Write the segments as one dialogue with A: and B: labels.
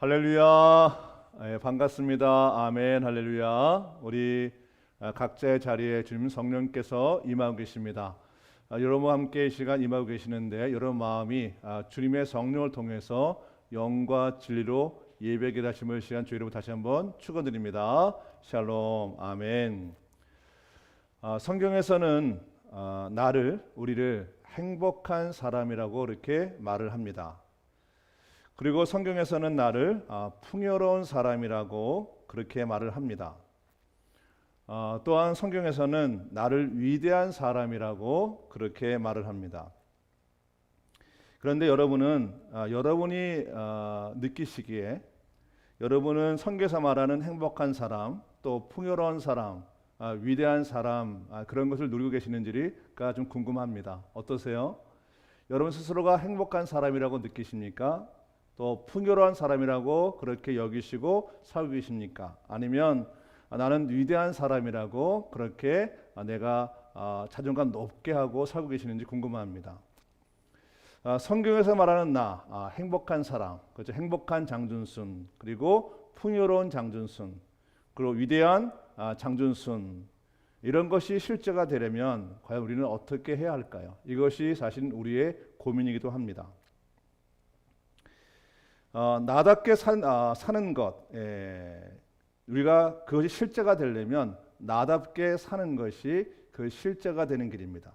A: 할렐루야. 예, 반갑습니다. 아멘. 할렐루야. 우리 아, 각자의 자리에 주님 성령께서 임하고 계십니다. 아, 여러분과 함께 이 시간 임하고 계시는데 여러분 마음이 아, 주님의 성령을 통해서 영과 진리로 예배게 하심을 시간 주 여러분 다시 한번 축원드립니다. 샬롬. 아멘. 아, 성경에서는 아, 나를 우리를 행복한 사람이라고 이렇게 말을 합니다. 그리고 성경에서는 나를 아, 풍요로운 사람이라고 그렇게 말을 합니다. 아, 또한 성경에서는 나를 위대한 사람이라고 그렇게 말을 합니다. 그런데 여러분은 아, 여러분이 아, 느끼시기에 여러분은 성경에서 말하는 행복한 사람, 또 풍요로운 사람, 아, 위대한 사람 아, 그런 것을 누리고 계시는지가 좀 궁금합니다. 어떠세요? 여러분 스스로가 행복한 사람이라고 느끼십니까? 또 풍요로운 사람이라고 그렇게 여기시고 살고 계십니까? 아니면 아, 나는 위대한 사람이라고 그렇게 아, 내가 아, 자존감 높게 하고 살고 계시는지 궁금합니다. 아, 성경에서 말하는 나 아, 행복한 사람, 그렇죠? 행복한 장준순 그리고 풍요로운 장준순 그리고 위대한 아, 장준순 이런 것이 실제가 되려면 과연 우리는 어떻게 해야 할까요? 이것이 사실 우리의 고민이기도 합니다. 어, 나답게 산, 아, 사는 것, 에, 우리가 그것이 실제가 되려면 나답게 사는 것이 그 실제가 되는 길입니다.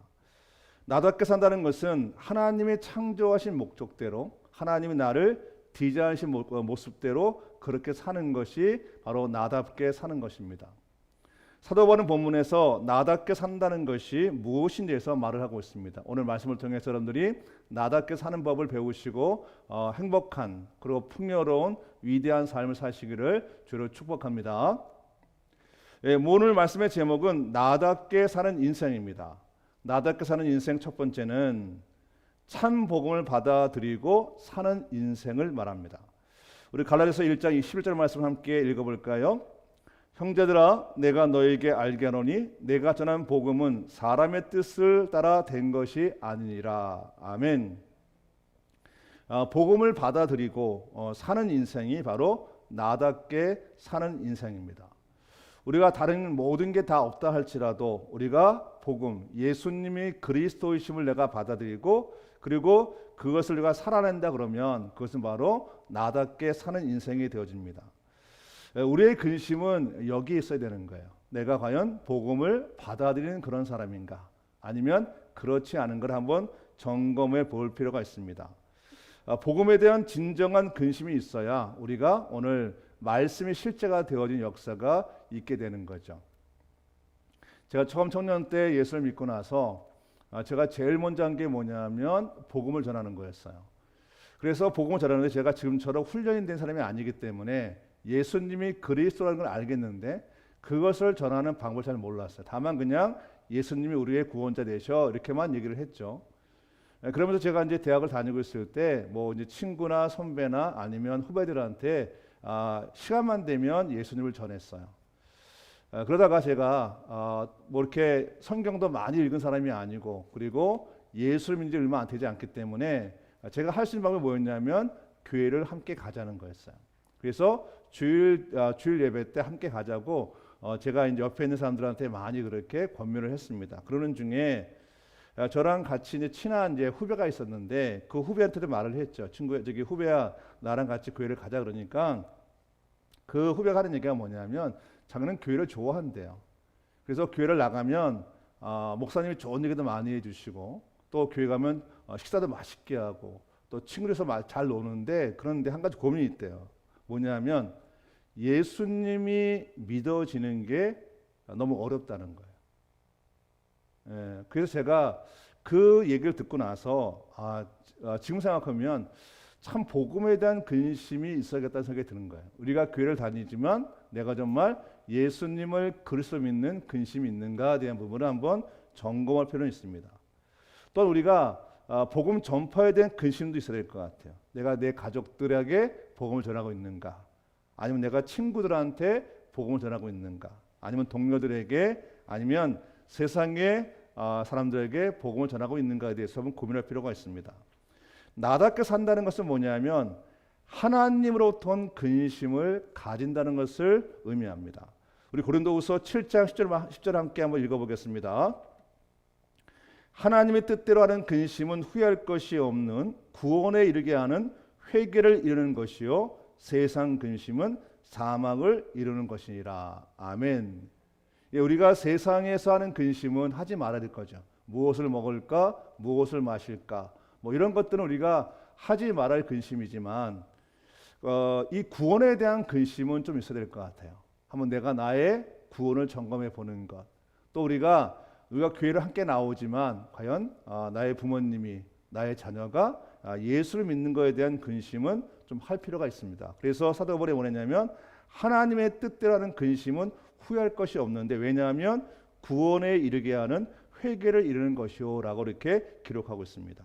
A: 나답게 산다는 것은 하나님의 창조하신 목적대로 하나님이 나를 디자인하신 모- 어, 모습대로 그렇게 사는 것이 바로 나답게 사는 것입니다. 사도 바울은 본문에서 나답게 산다는 것이 무엇인지에서 말을 하고 있습니다. 오늘 말씀을 통해서 여러분들이 나답게 사는 법을 배우시고 어, 행복한 그리고 풍요로운 위대한 삶을 사시기를 주로 축복합니다. 예, 오늘 말씀의 제목은 나답게 사는 인생입니다. 나답게 사는 인생 첫 번째는 참 복음을 받아들이고 사는 인생을 말합니다. 우리 갈라디아서 1장 11절 말씀 함께 읽어볼까요? 형제들아 내가 너에게 알게 하노니 내가 전한 복음은 사람의 뜻을 따라 된 것이 아니니라 아멘. 아, 복음을 받아들이고 어, 사는 인생이 바로 나답게 사는 인생입니다. 우리가 다른 모든 게 다 없다 할지라도 우리가 복음 예수님이 그리스도이심을 내가 받아들이고 그리고 그것을 내가 살아낸다 그러면 그것은 바로 나답게 사는 인생이 되어집니다. 에, 우리의 근심은 여기 있어야 되는 거예요. 내가 과연 복음을 받아들이는 그런 사람인가? 아니면 그렇지 않은 걸 한번 점검해 볼 필요가 있습니다. 아, 복음에 대한 진정한 근심이 있어야 우리가 오늘 말씀이 실제가 되어진 역사가 있게 되는 거죠. 제가 처음 청년 때 예수를 믿고 나서 아, 제가 제일 먼저 한 게 뭐냐면 복음을 전하는 거였어요. 그래서 복음을 전하는데 제가 지금처럼 훈련이 된 사람이 아니기 때문에 예수님이 그리스도라는 걸 알겠는데 그것을 전하는 방법을 잘 몰랐어요. 다만 그냥 예수님이 우리의 구원자 되셔 이렇게만 얘기를 했죠. 예, 그러면서 제가 이제 대학을 다니고 있을 때 뭐 이제 친구나 선배나 아니면 후배들한테 아, 시간만 되면 예수님을 전했어요. 아, 그러다가 제가 아, 뭐 이렇게 성경도 많이 읽은 사람이 아니고 그리고 예수를 믿은 지 얼마 안 되지 않기 때문에 제가 할 수 있는 방법이 뭐였냐면 교회를 함께 가자는 거였어요. 그래서 주일 아, 주일 예배 때 함께 가자고 어, 제가 이제 옆에 있는 사람들한테 많이 그렇게 권면을 했습니다. 그러는 중에 아, 저랑 같이 이제 친한 이제 후배가 있었는데 그 후배한테도 말을 했죠. 친구 저기 후배야 나랑 같이 교회를 가자 그러니까 그 후배가 하는 얘기가 뭐냐면 자기는 교회를 좋아한대요. 그래서 교회를 나가면 아, 목사님이 좋은 얘기도 많이 해주시고 또 교회 가면 어, 식사도 맛있게 하고 또 친구들에서 마- 잘 노는데 그런데 한 가지 고민이 있대요. 뭐냐면 예수님이 믿어지는 게 너무 어렵다는 거예요. 예, 그래서 제가 그 얘기를 듣고 나서 아, 아, 지금 생각하면 참 복음에 대한 근심이 있어야겠다는 생각이 드는 거예요. 우리가 교회를 다니지만 내가 정말 예수님을 그리스도 믿는 근심이 있는가에 대한 부분을 한번 점검할 필요는 있습니다. 또 우리가 아, 복음 전파에 대한 근심도 있어야 될 것 같아요. 내가 내 가족들에게 복음을 전하고 있는가? 아니면 내가 친구들한테 복음을 전하고 있는가? 아니면 동료들에게 아니면 세상의 아, 사람들에게 복음을 전하고 있는가에 대해서 한번 고민할 필요가 있습니다. 나답게 산다는 것은 뭐냐면 하나님으로부터 온 근심을 가진다는 것을 의미합니다. 우리 고린도후서 7장 10절 10절 함께 한번 읽어보겠습니다. 하나님의 뜻대로 하는 근심은 후회할 것이 없는 구원에 이르게 하는 회개를 이루는 것이요 세상 근심은 사망을 이루는 것이니라. 아멘. 예, 우리가 세상에서 하는 근심은 하지 말아야 될 거죠. 무엇을 먹을까, 무엇을 마실까, 뭐 이런 것들은 우리가 하지 말아야 할 근심이지만 어, 이 구원에 대한 근심은 좀 있어야 될 것 같아요. 한번 내가 나의 구원을 점검해 보는 것. 또 우리가 우리가 교회를 함께 나오지만 과연 아, 나의 부모님이 나의 자녀가 아, 예수를 믿는 것에 대한 근심은 좀 할 필요가 있습니다. 그래서 사도 바울이 뭐냐면 하나님의 뜻대로 하는 근심은 후회할 것이 없는데 왜냐하면 구원에 이르게 하는 회개를 이루는 것이오라고 이렇게 기록하고 있습니다.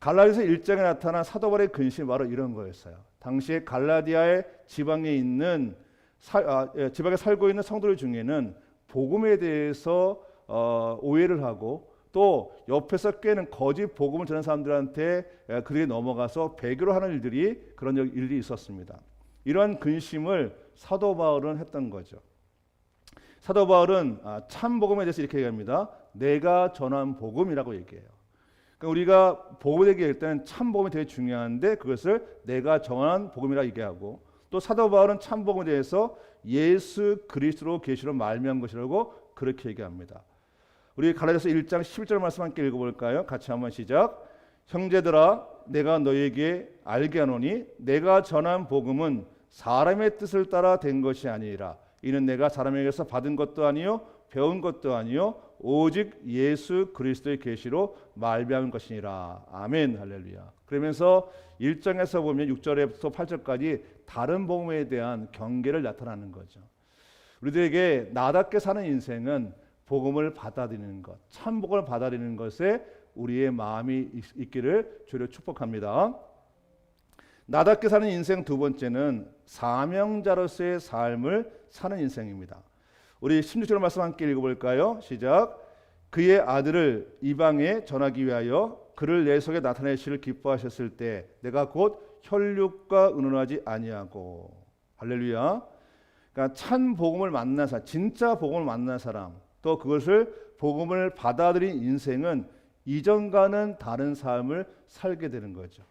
A: 갈라디아서 1장에 나타난 사도 바울의 근심이 바로 이런 거였어요. 당시에 갈라디아의 지방에 있는 살, 아, 예, 지방에 살고 있는 성도들 중에는 복음에 대해서 어, 오해를 하고 또 옆에서 꿰는 거짓 복음을 전하는 사람들한테 예, 그들이 넘어가서 배교를 하는 일들이 그런 일이 있었습니다. 이러한 근심을 사도 바울은 했던 거죠. 사도 바울은 아, 참 복음에 대해서 이렇게 얘기합니다. 내가 전한 복음이라고 얘기해요. 그러니까 우리가 복음을 얘기할 때는 참 복음이 되게 중요한데 그것을 내가 전한 복음이라 얘기하고 또 사도 바울은 참 복음에 대해서 예수 그리스도로 계시로 말미암은 것이라고 그렇게 얘기합니다. 우리 갈라디아서 1장 11절 말씀 함께 읽어볼까요? 같이 한번 시작. 형제들아, 내가 너에게 알게 하노니 내가 전한 복음은 사람의 뜻을 따라 된 것이 아니라 이는 내가 사람에게서 받은 것도 아니요 배운 것도 아니요 오직 예수 그리스도의 계시로 말미암은 것이니라. 아멘. 할렐루야. 그러면서 1장에서 보면 6절에부터 8절까지 다른 복음에 대한 경계를 나타나는 거죠. 우리들에게 나답게 사는 인생은 복음을 받아들이는 것, 참 복음을 받아들이는 것에 우리의 마음이 있기를 주로 축복합니다. 나답게 사는 인생 두 번째는 사명자로서의 삶을 사는 인생입니다. 우리 16절 말씀 함께 읽어볼까요? 시작. 그의 아들을 이방에 전하기 위하여 그를 내 속에 나타내시를 기뻐하셨을 때 내가 곧 혈육과 의논하지 아니하고 할렐루야. 그러니까 참 복음을 만난 사람, 진짜 복음을 만난 사람, 또 그것을 복음을 받아들인 인생은 이전과는 다른 삶을 살게 되는 거죠.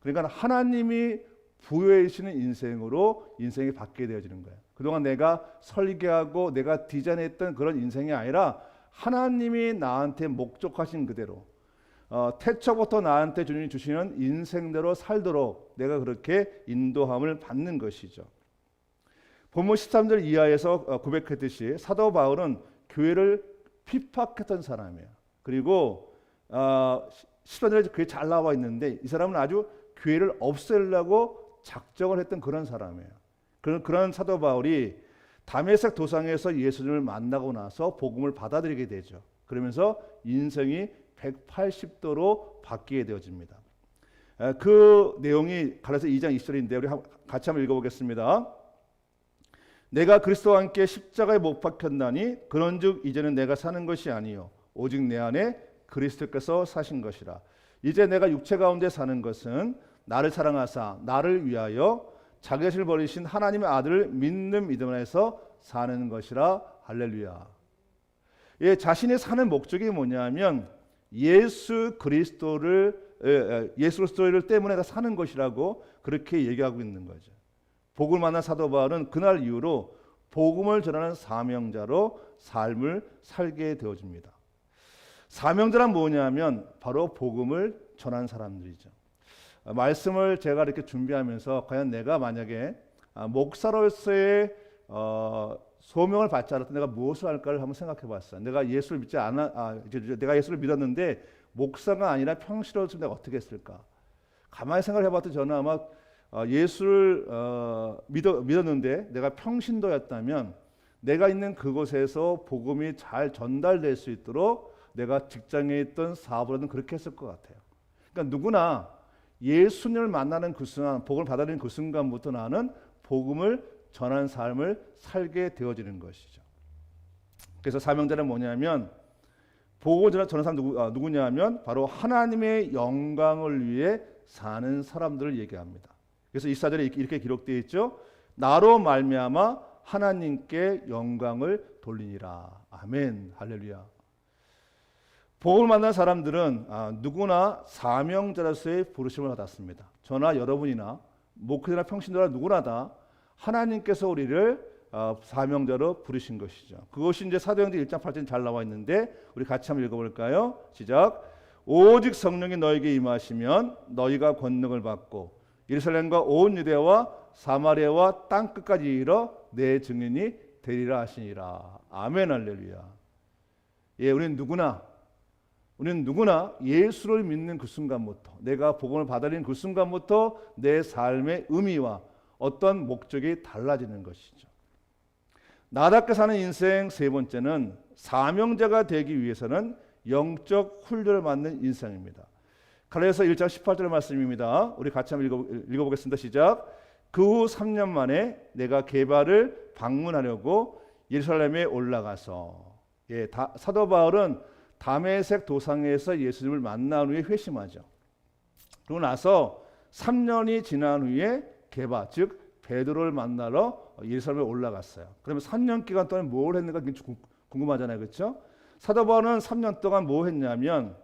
A: 그러니까 하나님이 부여해 주시는 인생으로 인생이 바뀌게 되어지는 거예요. 그동안 내가 설계하고 내가 디자인했던 그런 인생이 아니라 하나님이 나한테 목적하신 그대로 어, 태초부터 나한테 주님 주시는 인생대로 살도록 내가 그렇게 인도함을 받는 것이죠. 본문 13절 이하에서 어, 고백했듯이 사도 바울은 교회를 핍박했던 사람이에요. 그리고 어, 10절에 그게 잘 나와 있는데 이 사람은 아주 교회를 없애려고 작정을 했던 그런 사람이에요. 그런 그런 사도 바울이 담에색 도상에서 예수님을 만나고 나서 복음을 받아들이게 되죠. 그러면서 인생이 180도로 바뀌게 되어집니다. 그 내용이 갈라서 2장 20절인데 우리 같이 한번 읽어보겠습니다. 내가 그리스도와 함께 십자가에 못 박혔나니 그런즉 이제는 내가 사는 것이 아니요 오직 내 안에 그리스도께서 사신 것이라. 이제 내가 육체 가운데 사는 것은 나를 사랑하사 나를 위하여 자기 자신을 버리신 하나님의 아들을 믿는 믿음 안에서 사는 것이라 할렐루야. 예, 자신이 사는 목적이 뭐냐면 예수 그리스도를 예수 그리스도를 때문에 사는 것이라고 그렇게 얘기하고 있는 거죠. 복을 만난 사도 바울은 그날 이후로 복음을 전하는 사명자로 삶을 살게 되어집니다. 사명자란 뭐냐면 바로 복음을 전하는 사람들이죠. 말씀을 제가 이렇게 준비하면서 과연 내가 만약에 아, 목사로서의 어, 소명을 받지 않았던 내가 무엇을 할까를 한번 생각해 봤어요. 내가 예수를 믿지 않아, 아, 내가 예수를 믿었는데 목사가 아니라 평시로서 내가 어떻게 했을까? 가만히 생각해 봤더니 저는 아마 어, 예수를 어, 믿었는데 내가 평신도였다면 내가 있는 그곳에서 복음이 잘 전달될 수 있도록 내가 직장에 있던 하든 그렇게 했을 것 같아요. 그러니까 누구나 예수님을 만나는 그 순간, 복음을 받아들이는 그 순간부터 나는 복음을 전하는 삶을 살게 되어지는 것이죠. 그래서 사명자는 뭐냐면 복음을 전하는 사람 누구, 아, 누구냐면 바로 하나님의 영광을 위해 사는 사람들을 얘기합니다. 그래서 이 사절에 이렇게 기록되어 있죠. 나로 말미암아 하나님께 영광을 돌리니라. 아멘. 할렐루야. 복을 만난 사람들은 아, 누구나 사명자로서의 부르심을 받았습니다. 저나 여러분이나 목회자나 평신도나 누구나 다 하나님께서 우리를 어, 사명자로 부르신 것이죠. 그것이 이제 사도행전 1장 8절 잘 나와 있는데 우리 같이 한번 읽어볼까요? 시작. 오직 성령이 너에게 임하시면 너희가 권능을 받고 예루살렘과 온 유대와 사마리아와 땅 끝까지 이르러 내 증인이 되리라 하시니라. 아멘 할렐루야. 예, 우리는 누구나 우리는 누구나 예수를 믿는 그 순간부터 내가 복음을 받아들인 그 순간부터 내 삶의 의미와 어떤 목적이 달라지는 것이죠. 나답게 사는 인생 세 번째는 사명자가 되기 위해서는 영적 훈련을 받는 인생입니다. 갈라디아서 1장 18절 말씀입니다. 우리 같이 한번 읽어, 읽어 보겠습니다. 시작. 그 후 3년 만에 내가 개발을 방문하려고 예루살렘에 올라가서 예, 다, 사도 바울은 담에색 도상에서 예수님을 만난 후에 회심하죠. 그러고 나서 3년이 지난 후에 개바 즉 베드로를 만나러 예루살렘에 올라갔어요. 그러면 3년 기간 동안 뭘 했는가 궁금하잖아요. 그렇죠? 사도 바울은 3년 동안 뭐 했냐면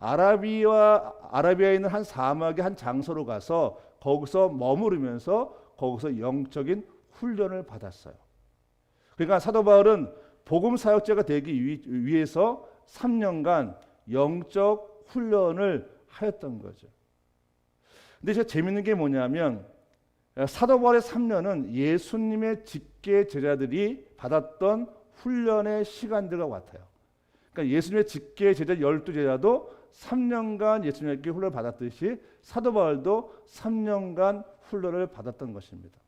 A: 아라비아 아라비아에 있는 한 사막의 한 장소로 가서 거기서 머무르면서 거기서 영적인 훈련을 받았어요. 그러니까 사도 바울은 복음 사역자가 되기 위, 해서 3년간 영적 훈련을 하였던 거죠. 근데 제가 재밌는 게 뭐냐면 사도 바울의 3년은 예수님의 직계 제자들이 받았던 훈련의 시간들과 같아요. 그러니까 예수님의 직계 제자 열두 제자도 3년간 예수님에게 훈련을 받았듯이 사도 바울도 3년간 훈련을 받았던 것입니다.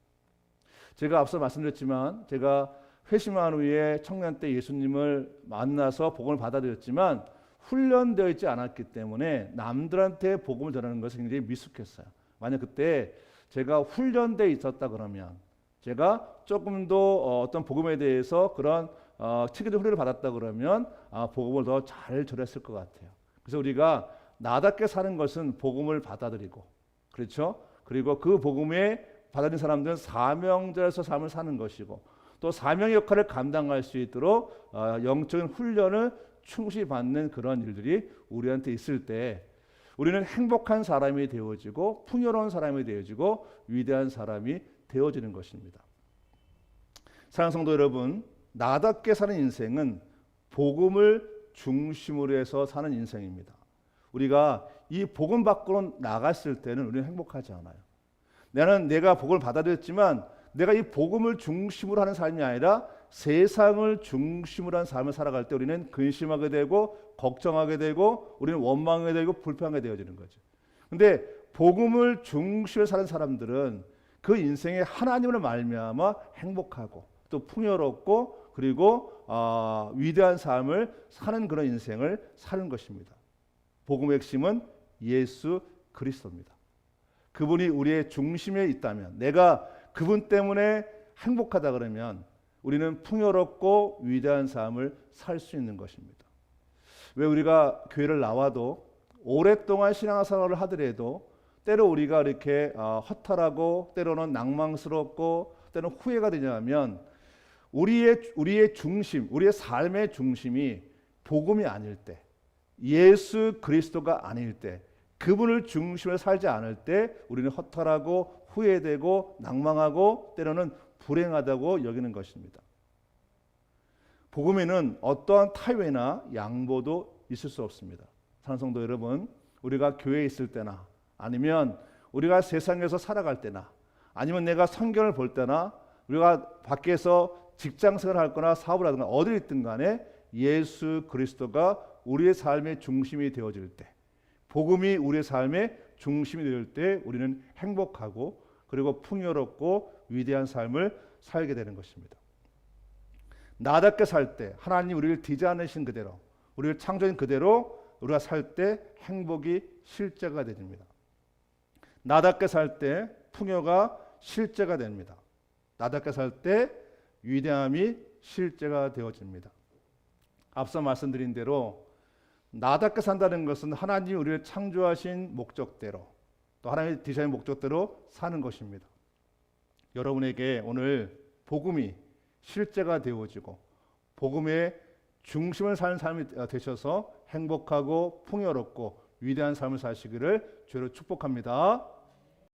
A: 제가 앞서 말씀드렸지만 제가 회심한 후에 청년 때 예수님을 만나서 복음을 받아들였지만 훈련되어 있지 않았기 때문에 남들한테 복음을 전하는 것이 굉장히 미숙했어요. 만약 그때 제가 훈련되어 있었다 그러면 제가 조금 더 어떤 복음에 대해서 그런 어, 체계적 훈련을 받았다 그러면 아, 복음을 더잘 전했을 것 같아요. 그래서 우리가 나답게 사는 것은 복음을 받아들이고 그렇죠. 그리고 그 복음에 받아들인 사람들은 사명자로서 삶을 사는 것이고 또 사명의 역할을 감당할 수 있도록 어, 영적인 훈련을 충실히 받는 그런 일들이 우리한테 있을 때 우리는 행복한 사람이 되어지고 풍요로운 사람이 되어지고 위대한 사람이 되어지는 것입니다. 사랑하는 성도 여러분, 나답게 사는 인생은 복음을 중심으로 해서 사는 인생입니다. 우리가 이 복음 밖으로 나갔을 때는 우리는 행복하지 않아요. 나는 내가 복음을 받아들였지만 내가 이 복음을 중심으로 하는 삶이 아니라 세상을 중심으로 한 삶을 살아갈 때 우리는 근심하게 되고 걱정하게 되고 우리는 원망하게 되고 불평하게 되어지는 거죠. 근데 복음을 중심으로 사는 사람들은 그 인생에 하나님을 말미암아 행복하고 또 풍요롭고 그리고 어, 위대한 삶을 사는 그런 인생을 사는 것입니다. 복음의 핵심은 예수 그리스도입니다. 그분이 우리의 중심에 있다면 내가 그분 때문에 행복하다 그러면 우리는 풍요롭고 위대한 삶을 살 수 있는 것입니다. 왜 우리가 교회를 나와도 오랫동안 신앙생활을 하더라도 때로 우리가 이렇게 어, 허탈하고 때로는 낭망스럽고 때로는 후회가 되냐면 우리의 우리의 중심, 우리의 삶의 중심이 복음이 아닐 때, 예수 그리스도가 아닐 때, 그분을 중심으로 살지 않을 때 우리는 허탈하고 후회되고 낭망하고 때로는 불행하다고 여기는 것입니다. 복음에는 어떠한 타협이나 양보도 있을 수 없습니다. 산성도 여러분, 우리가 교회에 있을 때나 아니면 우리가 세상에서 살아갈 때나 아니면 내가 성경을 볼 때나 우리가 밖에서 직장 생활을 할거나 사업을 하거나 어디 있든 간에 예수 그리스도가 우리의 삶의 중심이 되어질 때 복음이 우리의 삶의 중심이 될 때 우리는 행복하고 그리고 풍요롭고 위대한 삶을 살게 되는 것입니다. 나답게 살 때 하나님 우리를 디자인하신 그대로 우리를 창조한 그대로 우리가 살 때 행복이 실제가 됩니다. 나답게 살 때 풍요가 실제가 됩니다. 나답게 살 때 위대함이 실제가 되어집니다. 앞서 말씀드린 대로 나답게 산다는 것은 하나님 우리를 창조하신 목적대로 또 하나님의 디자인 목적대로 사는 것입니다. 여러분에게 오늘 복음이 실제가 되어지고 복음의 중심을 사는 삶이 되셔서 행복하고 풍요롭고 위대한 삶을 사시기를 주로 축복합니다.